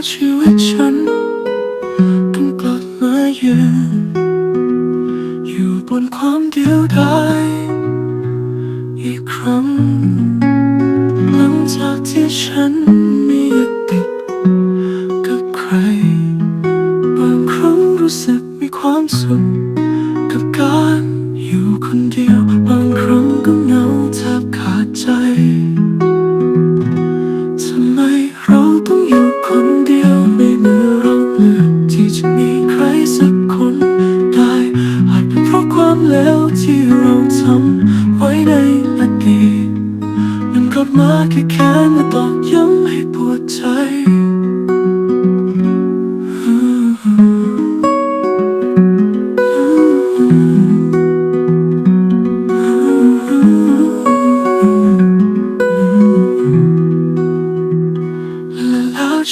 ะชีวิตฉันต้องกลับมายืนอยู่บนความเดียวดายอีกครั้ง หลังจากที่ฉันมีติดกับใคร บางครั้งรู้สึกมีความสุขกับการอยู่คนเดียว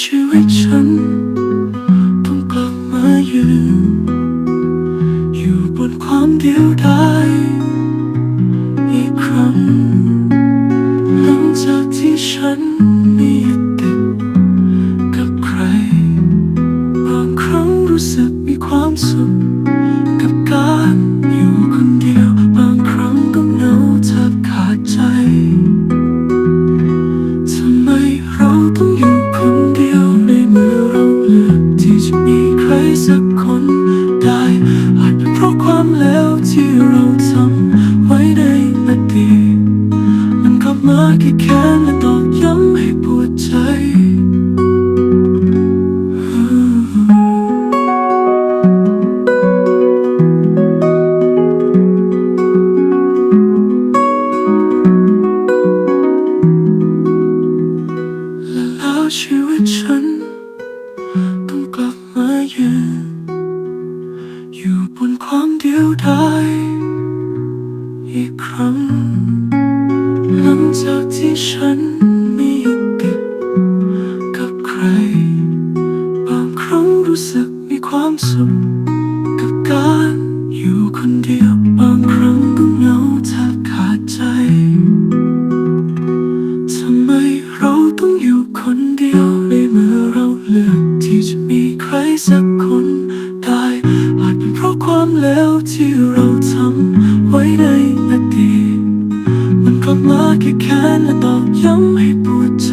ชีวิตฉันต้องกลับมายืน อยู่บนความเดียวดายอีกครั้ง หลังจากที่ฉันมีติดกับใคร บางครั้งรู้สึกมีความสุขกับการอยู่คนเดียว บางครั้งก็เหงาแทบขาดใจ ทำไมเราต้องอยู่ นได้อาจเป็นเพราะความแล้วที่เราทำไว้ในอดีตมันกลับมาแค่แค้นและตอกย้ำให้ปว วดายอีกครั้ง หลังจากที่ฉันมีติดกับใคร บางครั้งรู้สึกมีความสุข ไว้ในอดีตมันกลับมาแค่แค้นและตอกย้ำให้ปวดใจ